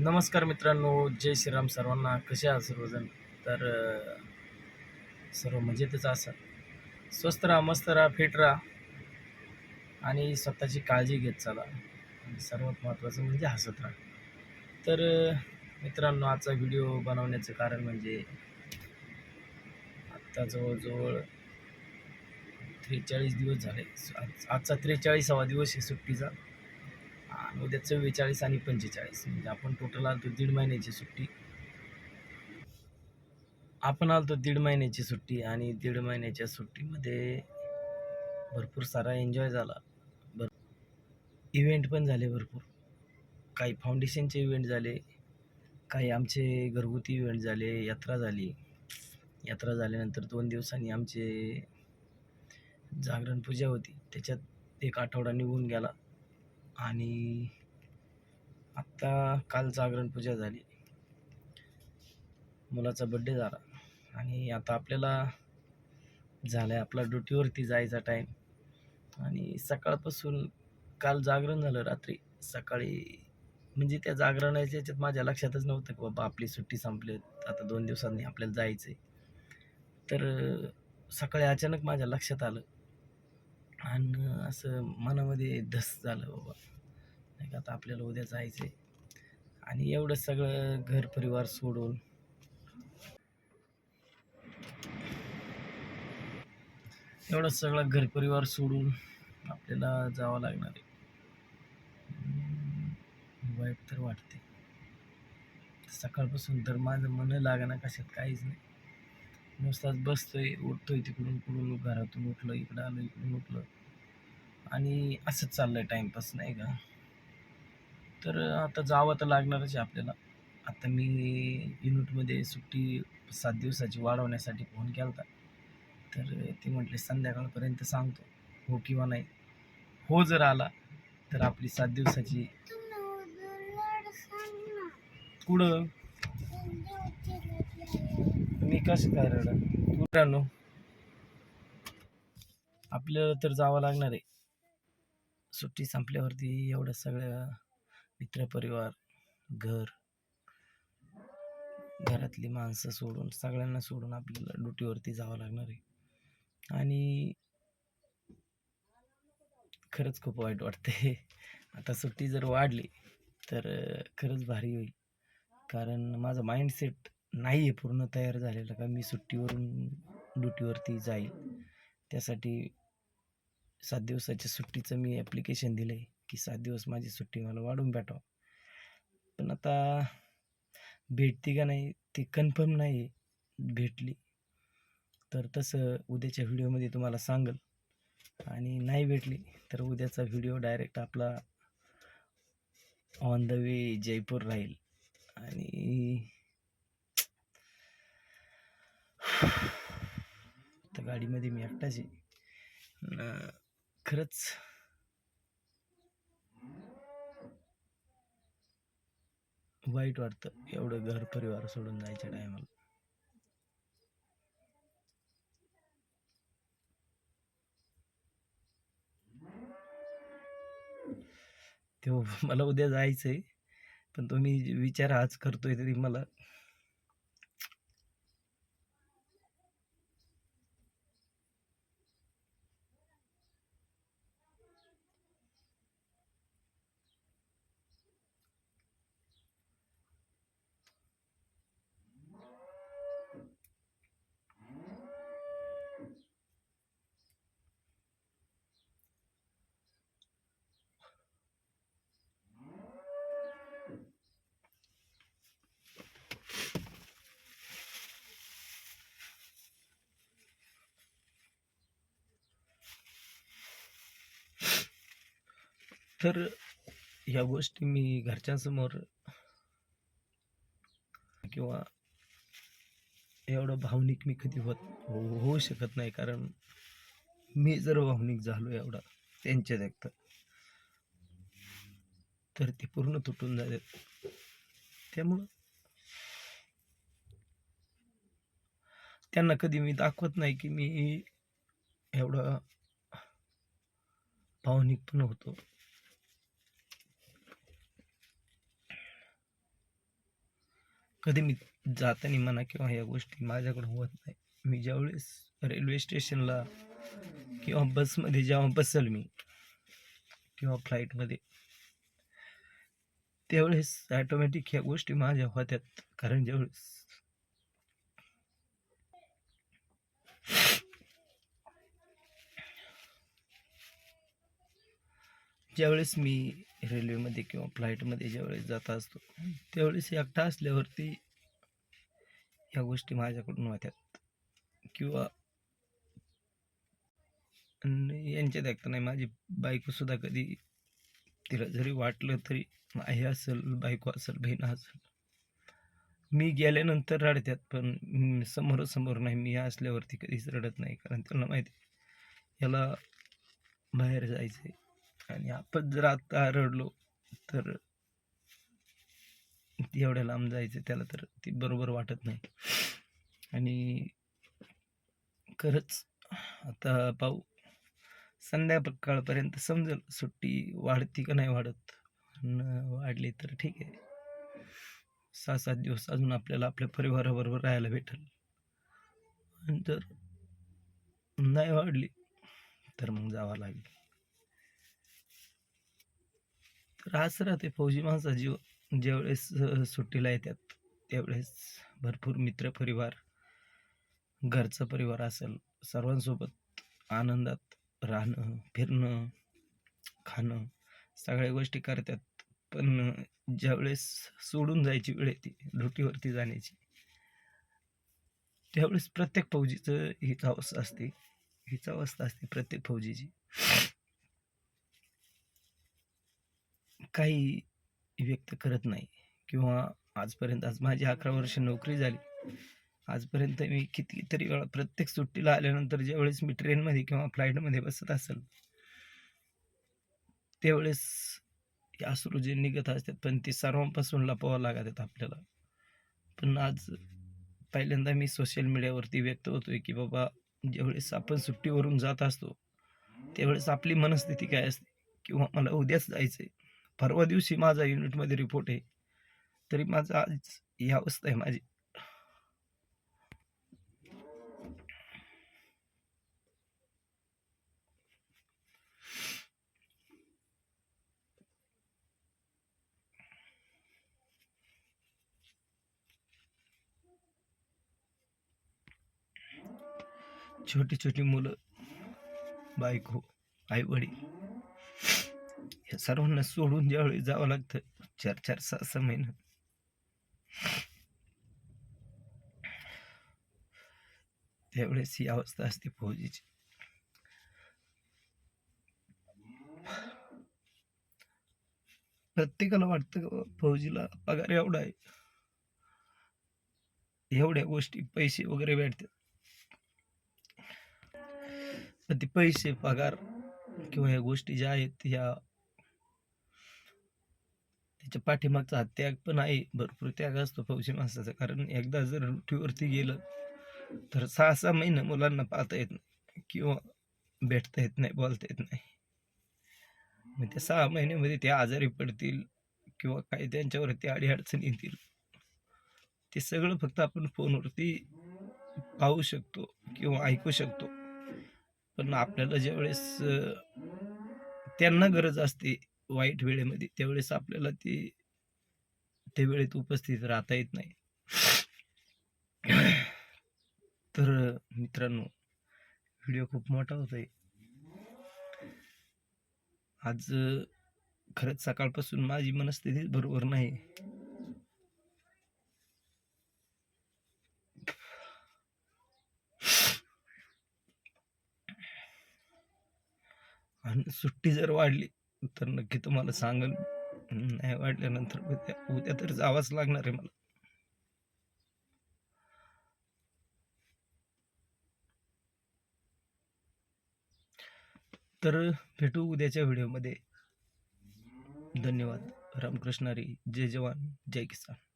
नमस्कार मित्रांनो जय श्रीराम सर्वांना. कसे आहात सर्वजण? तर सर्व मजेतच असाल. स्वस्त राहा मस्त राहा फिट राहा. आणि स्वतःची काळजी घेत चला. आणि सर्वात महत्त्वाचं म्हणजे हसत राहा. तर मित्रांनो आजचा व्हिडिओ बनवण्याचं कारण म्हणजे आत्ता जवळजवळ त्रेचाळीस दिवस झाले. आज- आजचा त्रेचाळीसावा दिवस आहे सुट्टीचा. आणि उद्या चव्वेचाळीस आणि पंचेचाळीस. म्हणजे आपण टोटल आलतो दीड महिन्याची सुट्टी. आपण आलतो दीड महिन्याची सुट्टी आणि दीड महिन्याच्या सुट्टीमध्ये भरपूर सारा एन्जॉय झाला. भर इव्हेंट पण झाले भरपूर. काही फाउंडेशनचे इव्हेंट झाले. काही आमचे घरगुती इव्हेंट झाले यात्रा झाली. यात्रा झाल्यानंतर दोन दिवसांनी आमचे जागरण पूजा होती. त्याच्यात एक आठवडा निघून गेला. आणि आत्ता काल जागरण पूजा झाली. मुलाचा बड्डे झाला. आणि आता आपल्याला झालं आहे आपला ड्युटीवरती जायचा टाईम आणि सकाळपासून काल जागरण झालं रात्री. सकाळी म्हणजे त्या जागरणाच्या याच्यात माझ्या लक्षातच नव्हतं की बाबा आपली सुट्टी संपली. आता दोन दिवसांनी आपल्याला जायचं आहे तर सकाळी अचानक माझ्या लक्षात आलं. आणि असं मनामध्ये धस झालं बाबा. नाही का आता आपल्याला उद्या जायचं आहे आणि एवढं सगळं घर परिवार सोडून. एवढं सगळं घर परिवार सोडून आपल्याला जावं लागणार आहे. वाईट तर वाटते सकाळपासून तर माझं मन लागणार कशात काहीच नाही. नुसताच बसतोय उठतोय तिकडून कुठून घरातून उठलं इकडं आलं इकडून उठलं. आणि असंच चाललंय टाईमपास नाही का? तर आता जावं तर लागणारच आहे आपल्याला. आता मी युनिटमध्ये सुट्टी सात दिवसाची वाढवण्यासाठी फोन केला होता तर ते म्हटले संध्याकाळपर्यंत सांगतो. हो किंवा नाही. हो जर आला तर आपली सात दिवसाची कुठं? मी कसं काय रडा मित्रांनो आपल्याला तर जावं लागणार आहे. सुट्टी संपल्यावरती एवढं सगळ्या मित्रपरिवार घर घरातली माणसं सोडून सगळ्यांना सोडून आपल्याला ड्युटीवरती जावं लागणार आहे. आणि खरंच खूप वाईट वाटते आता सुट्टी जर वाढली तर खरंच भारी होईल. कारण माझं माइंडसेट नाही आहे पूर्ण तयार झालेलं का मी सुट्टीवरून ड्युटीवरती जाईल. त्यासाठी सात दिवसाच्या सुट्टीचं मी ॲप्लिकेशन दिलं आहे की सात दिवस माझी सुट्टी मला वाढून भेटावं पण आता भेटती का नाही ते कन्फर्म नाही आहे भेटली तर तसं उद्याच्या व्हिडिओमध्ये तुम्हाला सांगल. आणि नाही भेटली तर उद्याचा व्हिडिओ डायरेक्ट आपला ऑन द वे जयपूर राहील. आणि तर गाडीमध्ये मी एकटाच आहे. खरंच वाईट वाटतं एवढं घर परिवार सोडून जायच्या टायमाला तेव्हा मला उद्या जायचं आहे पण तुम्ही विचार आज करतोय तरी मला तर ह्या गोष्टी मी घरच्यांसमोर किंवा एवढं भावनिक मी कधी होत हो-, होऊ शकत नाही. कारण मी जर भावनिक झालो एवढा त्यांच्या देखत तर. ते पूर्ण तुटून जातात त्यामुळं त्यांना कधी मी दाखवत नाही की मी एवढा भावनिक पण होतो. कधी मी जाताना म्हणा किंवा ह्या गोष्टी माझ्याकडून होत नाही. मी ज्यावेळेस रेल्वे स्टेशनला किंवा बसमध्ये जेव्हा बसेल मी किंवा फ्लाईटमध्ये त्यावेळेस ॲटोमॅटिक ह्या गोष्टी माझ्या होत्यात. कारण ज्यावेळेस ज्यावेळेस मी रेल्वेमध्ये किंवा फ्लाईटमध्ये ज्यावेळेस जात असतो त्यावेळेस एकटा असल्यावरती ह्या गोष्टी माझ्याकडून होत्यात. किंवा यांच्यात ऐकतं नाही माझी बायकोसुद्धा कधी तिला जरी वाटलं तरी आई असेल बायको असेल बहीण असेल मी गेल्यानंतर रडत्यात पण समोरासमोर नाही मी असल्यावरती कधीच रडत नाही कारण त्यांना माहिती आहे, याला बाहेर जायचं आहे आणि आपण जर आता रडलो तर एवढ्या लांब जायचं त्याला तर ती बरोबर वाटत नाही. आणि खरंच आता पाहू संध्याकाळपर्यंत समजेल सुट्टी वाढती का नाही वाढत. वाढली तर ठीक आहे. सहा सात दिवस अजून आपल्याला आपल्या परिवाराबरोबर राहायला भेटेल. आणि जर नाही वाढली तर मग जावं लागेल. त्रास राहते. फौजी माणसा जीव ज्यावेळेस सुट्टीला येतात त्यावेळेस भरपूर मित्र परिवार घरचा परिवार असेल सर्वांसोबत आनंदात राहणं फिरणं खाणं सगळ्या गोष्टी करतात. पण ज्यावेळेस सोडून जायची वेळ येते ड्युटीवरती जाण्याची त्यावेळेस प्रत्येक फौजीचं हीच अवस्था असते. हीच अवस्था असते प्रत्येक फौजीची. काही व्यक्त करत नाही. किंवा आजपर्यंत आज माझी अकरा वर्ष नोकरी झाली. आजपर्यंत मी कितीतरी वेळा प्रत्येक सुट्टीला आल्यानंतर ज्यावेळेस मी ट्रेनमध्ये किंवा फ्लाईटमध्ये बसत असेल त्यावेळेस या अश्रू जे निघत असतात पण ते सर्वांपासून लपवावं लागतात आपल्याला. पण आज पहिल्यांदा मी सोशल मीडियावरती व्यक्त होतोय की बाबा ज्यावेळेस आपण सुट्टीवरून जात असतो त्यावेळेस आपली मनस्थिती काय असते? किंवा मला उद्याच जायचं आहे परवा दिवशी माझा युनिटमध्ये रिपोर्ट आहे. तरी माझं आज ही अवस्था आहे माझी. छोटी छोटी मुलं बायको आई वडील या सर्वांना सोडून ज्यावेळी जावं लागतं चार चार सहा सहा महिना. त्यावेळेस ही अवस्था असते फौजीची. प्रत्येकाला वाटतं फौजीला पगार एवढा आहे? एवढ्या गोष्टी पैसे वगैरे भेटतात. ते पैसे पगार किंवा ह्या गोष्टी ज्या आहेत ह्या त्याच्या पाठीमागचा हा त्याग पण आहे. भरपूर त्याग असतो फौजी माणसाचा. कारण एकदा जर ड्युटीवरती गेलं तर सहा सहा महिने मुलांना पाहता येत नाही किंवा भेटता येत नाही बोलता येत नाही. मग त्या सहा महिन्यामध्ये ते आजारी पडतील किंवा काही त्यांच्यावरती अडीअडचणी येतील. ते सगळं फक्त आपण फोनवरती पाहू शकतो किंवा ऐकू शकतो. पण आपल्याला ज्यावेळेस त्यांना गरज असते वाईट वेळेमध्ये त्यावेळेस आपल्याला ती त्या वेळेत उपस्थित राहता येत नाही. तर मित्रांनो व्हिडिओ खूप मोठा होत आहे आज खरंच सकाळपासून माझी मनस्थिती बरोबर नाही. आणि सुट्टी जर वाढली तर नक्की तुम्हाला सांगेन. नाही वाढल्यानंतर उद्या उद्या तर जावाच लागणार आहे मला. तर भेटू उद्याच्या व्हिडिओमध्ये. धन्यवाद. रामकृष्णारी जय जवान. जय किसान.